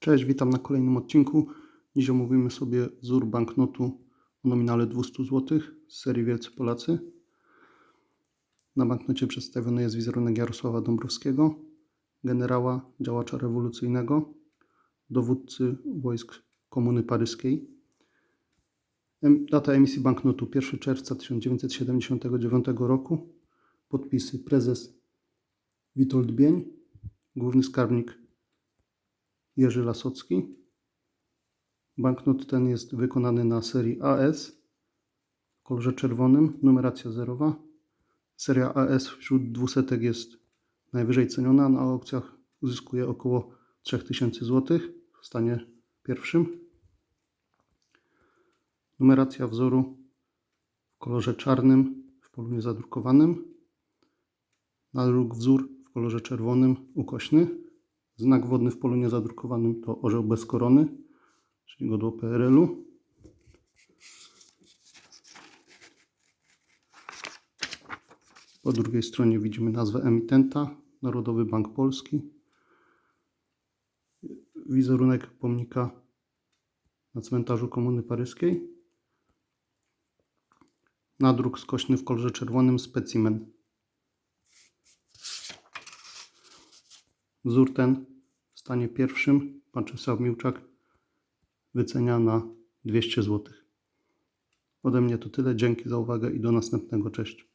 Cześć, witam na kolejnym odcinku. Dziś omówimy sobie wzór banknotu o nominale 200 zł z serii Wielcy Polacy. Na banknocie przedstawiony jest wizerunek Jarosława Dąbrowskiego, generała, działacza rewolucyjnego, dowódcy wojsk Komuny Paryskiej. Data emisji banknotu 1 czerwca 1979 roku. Podpisy prezes Witold Bień, główny skarbnik Jerzy Lasocki. Banknot ten jest wykonany na serii AS w kolorze czerwonym, numeracja zerowa. Seria AS wśród dwusetek jest najwyżej ceniona, na aukcjach uzyskuje około 3000 zł w stanie pierwszym. Numeracja wzoru w kolorze czarnym w polu niezadrukowanym. Nadruk wzór w kolorze czerwonym ukośny. Znak wodny w polu niezadrukowanym to orzeł bez korony, czyli godło PRL-u. Po drugiej stronie widzimy nazwę emitenta, Narodowy Bank Polski. Wizerunek pomnika na cmentarzu Komuny Paryskiej. Nadruk skośny w kolorze czerwonym, specimen. Wzór ten stanie pierwszym, pan Czesław Miłczak, wycenia na 200 zł. Ode mnie to tyle. Dzięki za uwagę i do następnego. Cześć.